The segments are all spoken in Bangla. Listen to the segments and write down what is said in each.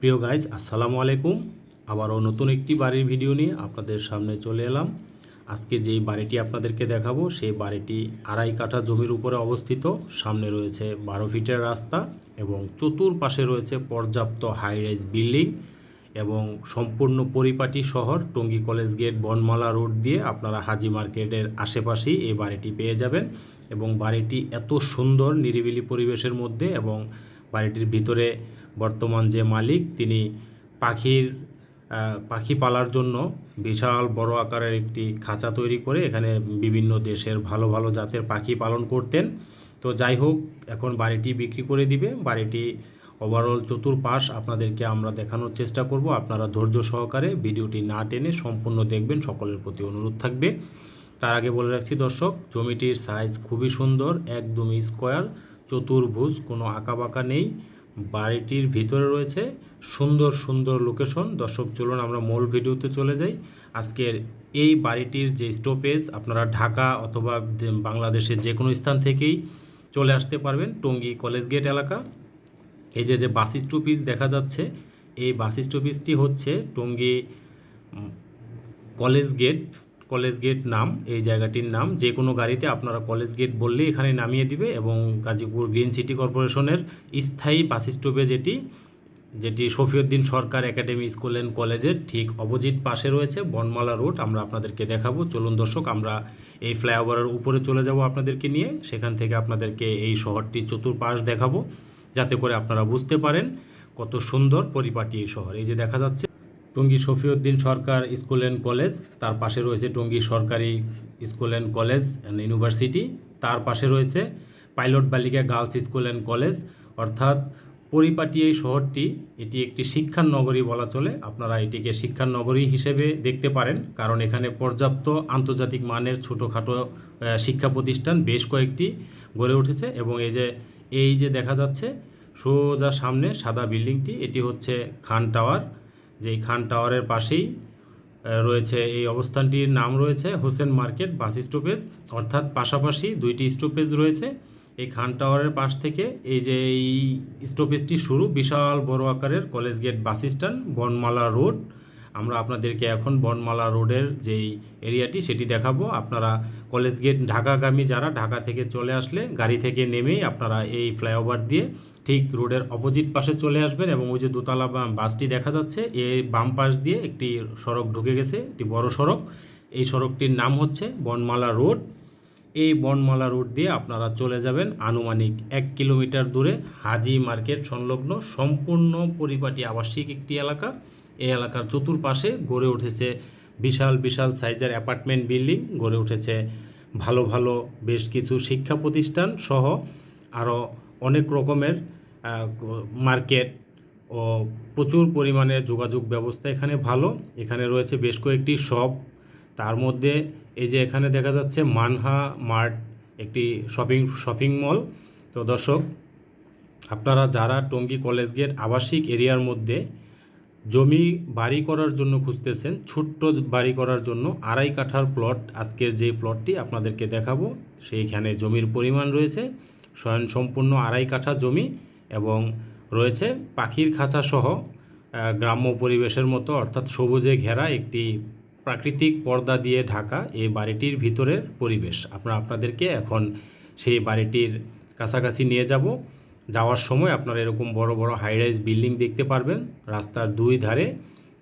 প্রিয় গাইজ আসসালামু আলাইকুম। আবারও নতুন একটি বাড়ির ভিডিও নিয়ে আপনাদের সামনে চলে এলাম। আজকে যেই বাড়িটি আপনাদেরকে দেখাবো, সেই বাড়িটি আড়াই কাঠা জমির উপরে অবস্থিত। সামনে রয়েছে বারো ফিটের রাস্তা এবং চতুর্পাশে রয়েছে পর্যাপ্ত হাই রাইজ বিল্ডিং এবং সম্পূর্ণ পরিপাটি শহর Tongi college gate, Bonomala road দিয়ে আপনারা হাজি মার্কেটের আশেপাশেই এই বাড়িটি পেয়ে যাবেন এবং বাড়িটি এত সুন্দর, নিরিবিলি পরিবেশের মধ্যে এবং বাড়িটির ভিতরে বর্তমান যে মালিক, তিনি পাখির পাখি পালার জন্য বিশাল বড় আকারের একটি খাঁচা তৈরি করে এখানে বিভিন্ন দেশের ভালো ভালো জাতের পাখি পালন করতেন। তো যাই হোক, এখন বাড়িটি বিক্রি করে দিবে। বাড়িটি ওভারঅল চতুর্পাশ আপনাদেরকে আমরা দেখানোর চেষ্টা করব। আপনারা ধৈর্য সহকারে ভিডিওটি না টেনে সম্পূর্ণ দেখবেন, সকলের প্রতি অনুরোধ থাকবে। তার আগে বলে রাখছি দর্শক, জমিটির সাইজ খুবই সুন্দর একদমই স্কোয়ার চতুর্ভুজ, কোনো আঁকাবাঁকা নেই। বাড়িটির ভিতরে রয়েছে সুন্দর সুন্দর লোকেশন দর্শক, চলুন আমরা মূল ভিডিওতে চলে যাই। আজকের এই বাড়িটির যে স্টপেজ আপনারা ঢাকা অথবা বাংলাদেশের যে কোনো স্থান থেকেই চলে আসতে পারবেন। টঙ্গী কলেজ গেট এলাকা। এই যে যে বাস স্টপেজ দেখা যাচ্ছে, এই বাস স্টপেজটি হচ্ছে Tongi college gate. College gate নাম, এই জায়গাটির নাম। যে কোনো গাড়িতে আপনারা কলেজ গেট বললেই এখানে নামিয়ে দিবে এবং গাজীপুর গ্রিন সিটি কর্পোরেশনের স্থায়ী বাস স্টপেজ এটি যেটি Shafiuddin Sarkar academy school and কলেজের ঠিক অপোজিট পাশে রয়েছে, বনমালা রোড। আমরা আপনাদেরকে দেখাবো। চলুন দর্শক, আমরা এই ফ্লাইওভারের উপরে চলে যাব আপনাদেরকে নিয়ে। সেখান থেকে আপনাদেরকে এই শহরটি চতুর্পাশ দেখাবো, যাতে করে আপনারা বুঝতে পারেন কত সুন্দর পরিপাটি এই শহর। এই যে দেখা যাচ্ছে Tongi Shafiuddin Sarkar school and college, তার পাশে রয়েছে Tongi Sarkari school and college and university, তার পাশে রয়েছে পাইলট বালিকা গার্লস স্কুল অ্যান্ড কলেজ। অর্থাৎ পরিপাটি এই শহরটি, এটি একটি শিক্ষার নগরী বলা চলে। আপনারা এটিকে শিক্ষার নগরী হিসেবে দেখতে পারেন, কারণ এখানে পর্যাপ্ত আন্তর্জাতিক মানের ছোটোখাটো শিক্ষা প্রতিষ্ঠান বেশ কয়েকটি গড়ে উঠেছে এবং এই যে এই যে দেখা যাচ্ছে, সোজা সামনে সাদা বিল্ডিংটি, এটি হচ্ছে খান টাওয়ার। যেই খান টাওয়ারের পাশেই রয়েছে এই অবস্থানটির নাম রয়েছে হোসেন মার্কেট বাস স্টপেজ। অর্থাৎ পাশাপাশি দুইটি স্টপেজ রয়েছে। এই খান টাওয়ারের পাশ থেকে এই যে এই স্টপেজটি শুরু, বিশাল বড় আকারের college gate bus stand, Bonomala road. আমরা আপনাদেরকে এখন বনমালা রোডের যেই এরিয়াটি সেটি দেখাবো। আপনারা কলেজ গেট ঢাকাগামী যারা, ঢাকা থেকে চলে আসলে গাড়ি থেকে নেমেই আপনারা এই ফ্লাইওভার দিয়ে ঠিক রোডের অপোজিট পাশে চলে আসবেন এবং ওই যে দোতলা বাসটি দেখা যাচ্ছে এর বাম পাশ দিয়ে একটি সড়ক ঢুকে গেছে, একটি বড় সড়ক। এই সড়কটির নাম হচ্ছে বনমালা রোড। এই বনমালা রোড দিয়ে আপনারা চলে যাবেন আনুমানিক এক কিলোমিটার দূরে হাজি মার্কেট সংলগ্ন সম্পূর্ণ পরিপাটি আবাসিক একটি এলাকা। এই এলাকার চতুর্পাশে গড়ে উঠেছে বিশাল বিশাল সাইজের অ্যাপার্টমেন্ট বিল্ডিং, গড়ে উঠেছে ভালো ভালো বেশ কিছু শিক্ষা প্রতিষ্ঠান সহ আরও অনেক রকমের মার্কেট ও প্রচুর পরিমাণে যোগাযোগ ব্যবস্থা এখানে ভালো। এখানে রয়েছে বেশ কয়েকটি শপ। তার মধ্যে এই যে এখানে দেখা যাচ্ছে মানহা মার্ট একটি শপিং শপিং মল। তো দর্শক, আপনারা যারা টঙ্গী কলেজ গেট আবাসিক এরিয়ার মধ্যে জমি বাড়ি করার জন্য খুঁজতেছেন, ছোট্ট বাড়ি করার জন্য আড়াই কাঠার প্লট, আজকের যে প্লটটি আপনাদেরকে দেখাবো, সেইখানে জমির পরিমাণ রয়েছে। স্বয়ং সম্পূর্ণ আড়াই কাঠা জমি। এবং রয়েছে পাখির খাঁচা সহ গ্রাম্য পরিবেশের মতো, অর্থাৎ সবুজে ঘেরা একটি প্রাকৃতিক পর্দা দিয়ে ঢাকা এই বাড়িটির ভিতরের পরিবেশ। আমরা আপনাদেরকে এখন সেই বাড়িটির কাছাকাছি নিয়ে যাব। যাওয়ার সময় আপনারা এরকম বড় বড় হাইরাইজ বিল্ডিং দেখতে পারবেন, রাস্তার দুই ধারে,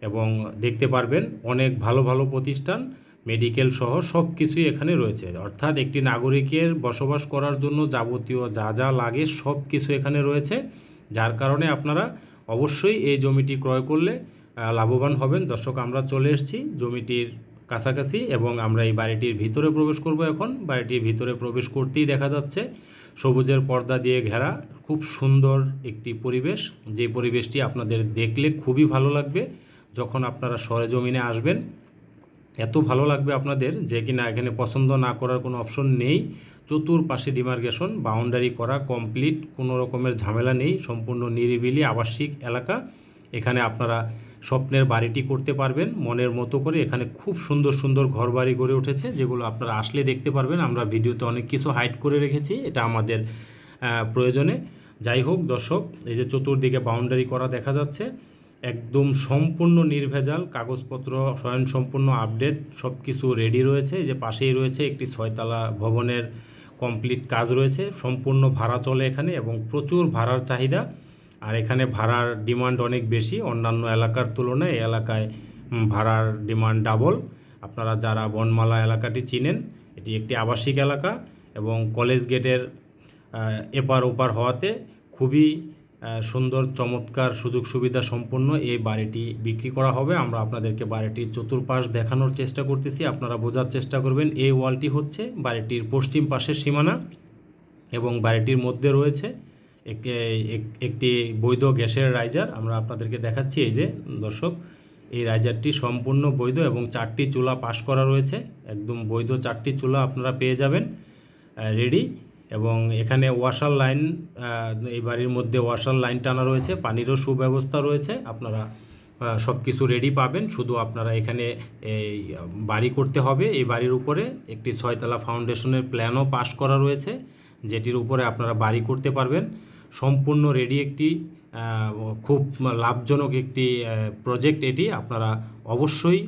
এবং দেখতে পারবেন অনেক ভালো ভালো প্রতিষ্ঠান। মেডিকেল সহ সব কিছুই এখানে রয়েছে। অর্থাৎ একটি নাগরিকের বসবাস করার জন্য যাবতীয় যা যা লাগে সব কিছু এখানে রয়েছে। যার কারণে আপনারা অবশ্যই এই জমিটি ক্রয় করলে লাভবান হবেন। দর্শক, আমরা চলে এসেছি জমিটির কাছাকাছি এবং আমরা এই বাড়িটির ভিতরে প্রবেশ করব এখন। বাড়িটির ভিতরে প্রবেশ করতেই দেখা যাচ্ছে সবুজের পর্দা দিয়ে ঘেরা খুব সুন্দর একটি পরিবেশ। যে পরিবেশটি আপনাদের দেখলে খুবই ভালো লাগবে। যখন আপনারা সরেজমিনে আসবেন এত ভালো লাগবে আপনাদের যে কিনা এখানে পছন্দ না করার কোনো অপশন নেই। চতুর্পাশে ডিমার্কেশন বাউন্ডারি করা কমপ্লিট কোনো রকমের ঝামেলা নেই। সম্পূর্ণ নিরিবিলি আবাসিক এলাকা। এখানে আপনারা স্বপ্নের বাড়িটি করতে পারবেন। মনের মতো করে এখানে খুব সুন্দর সুন্দর ঘর বাড়ি গড়ে উঠেছে, যেগুলো আপনারা আসলে দেখতে পারবেন। আমরা ভিডিওতে অনেক কিছু হাইড করে রেখেছি, এটা আমাদের প্রয়োজনে। যাই হোক দর্শক, এই যে চতুর্দিকে বাউন্ডারি করা দেখা যাচ্ছে। একদম সম্পূর্ণ নির্ভেজাল, কাগজপত্র, স্বয়ংসম্পূর্ণ আপডেট সব কিছু রেডি রয়েছে যে পাশেই রয়েছে একটি ছয়তলা ভবনের কমপ্লিট কাজ রয়েছে। সম্পূর্ণ ভাড়া চলে এখানে এবং প্রচুর ভাড়ার চাহিদা। আর এখানে ভাড়ার ডিমান্ড অনেক বেশি। অন্যান্য এলাকার তুলনায় এই এলাকায় ভাড়ার ডিমান্ড ডাবল আপনারা যারা বনমালা এলাকাটি চিনেন, এটি একটি আবাসিক এলাকা এবং কলেজ গেটের এপার ওপার হওয়াতে খুবই সুন্দর, চমৎকার সুযোগ সুবিধা সম্পন্ন এই বাড়িটি বিক্রি করা হবে। আমরা আপনাদেরকে বাড়িটির চতুর্পাশ দেখানোর চেষ্টা করতেছি। আপনারা বোঝার চেষ্টা করবেন, এই ওয়ালটি হচ্ছে বাড়িটির পশ্চিম পাশের সীমানা এবং বাড়িটির মধ্যে রয়েছে এক- এক- একটি বৈধ গ্যাসের রাইজার। আমরা আপনাদেরকে দেখাচ্ছি এই যে, দর্শক, এই রাইজারটি সম্পূর্ণ বৈধ এবং চারটি চুলা পাশ করা রয়েছে। একদম বৈধ চারটি চুলা আপনারা পেয়ে যাবেন রেডি। এবং এখানে ওয়াশার লাইন এই বাড়ির মধ্যে ওয়াশার লাইন টানা রয়েছে, পানিরও সুব্যবস্থা রয়েছে, আপনারা সব কিছু রেডি পাবেন, শুধু আপনারা এখানে এই বাড়ি করতে হবে, এই বাড়ির উপরে একটি ছয়তলা ফাউন্ডেশনের প্ল্যানও পাশ করা রয়েছে, যেটির উপরে আপনারা বাড়ি করতে পারবেন। সম্পূর্ণ রেডি একটি খুব লাভজনক একটি প্রজেক্ট এটি, আপনারা অবশ্যই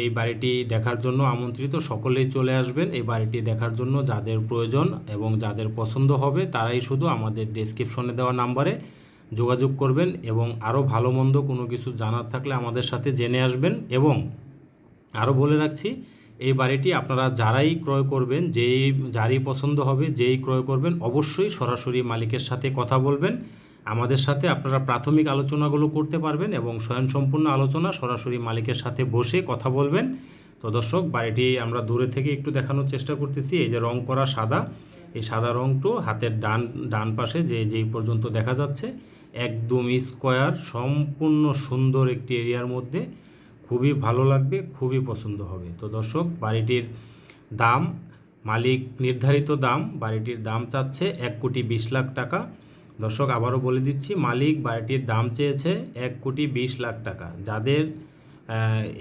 এই বাড়িটি দেখার জন্য আমন্ত্রিত সকলেই চলে আসবেন। এই বাড়িটি দেখার জন্য যাদের প্রয়োজন এবং যাদের পছন্দ হবে, তারাই শুধু আমাদের ডেসক্রিপশনে দেওয়া নাম্বারে যোগাযোগ করবেন এবং আরও ভালো মন্দ কোনো কিছু জানার থাকলে আমাদের সাথে জেনে আসবেন। এবং আরও বলে রাখছি, এই বাড়িটি আপনারা যারাই ক্রয় করবেন, যেই, যারই পছন্দ হবে, যেই ক্রয় করবেন, অবশ্যই সরাসরি মালিকের সাথে কথা বলবেন। আমাদের সাথে আপনারা প্রাথমিক আলোচনাগুলো করতে পারবেন এবং স্বয়ংসম্পূর্ণ আলোচনা সরাসরি মালিকের সাথে বসে কথা বলবেন। তো দর্শক, বাড়িটি আমরা দূরে থেকে একটু দেখানোর চেষ্টা করতেছি। এই যে রং করা সাদা, এই সাদা রংটো হাতের ডান ডান পাশে যে, যেই পর্যন্ত দেখা যাচ্ছে, একদম স্কোয়ার, সম্পূর্ণ সুন্দর একটি এরিয়ার মধ্যে। খুবই ভালো লাগবে, খুবই পছন্দ হবে। তো দর্শক, বাড়িটির দাম, মালিক নির্ধারিত দাম, বাড়িটির দাম চাচ্ছে এক কোটি বিশ লাখ টাকা। দর্শক, আবারও বলে দিচ্ছি, মালিক বাড়িটির দাম চেয়েছে এক কোটি বিশ লাখ টাকা। যাদের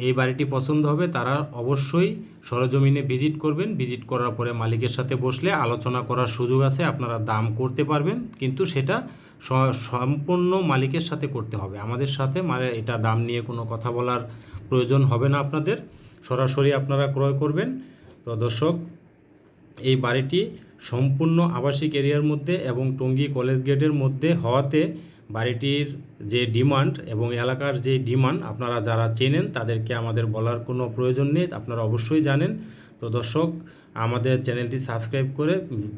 এই বাড়িটি পছন্দ হবে, তারা অবশ্যই সরজমিনে ভিজিট করবেন। ভিজিট করার পরে মালিকের সাথে বসলে আলোচনা করার সুযোগ আছে, আপনারা দাম করতে পারবেন, কিন্তু সেটা সম্পূর্ণ মালিকের সাথে করতে হবে। আমাদের সাথে মানে এটা দাম নিয়ে কোনো কথা বলার প্রয়োজন হবে না আপনাদের। সরাসরি আপনারা ক্রয় করবেন। তো দর্শক এই বাড়িটি সম্পূর্ণ আবাসিক এরিয়ার মধ্যে এবং টঙ্গী কলেজ গেটের মধ্যে হওয়াতে বাড়িটির যে ডিমান্ড এবং এলাকার যে ডিমান্ড আপনারা যারা চেনেন তাদেরকে আমাদের বলার কোনো প্রয়োজন নেই, আপনারা অবশ্যই জানেন। তো দর্শক, আমাদের চ্যানেলটি সাবস্ক্রাইব করে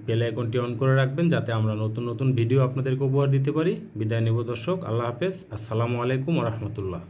বেল আইকনটি অন করে রাখবেন যাতে আমরা নতুন নতুন ভিডিও আপনাদেরকে উপহার দিতে পারি। বিদায় নেব দর্শক, আল্লাহ হাফেজ। আসসালামু আলাইকুম রহমতুল্লাহ।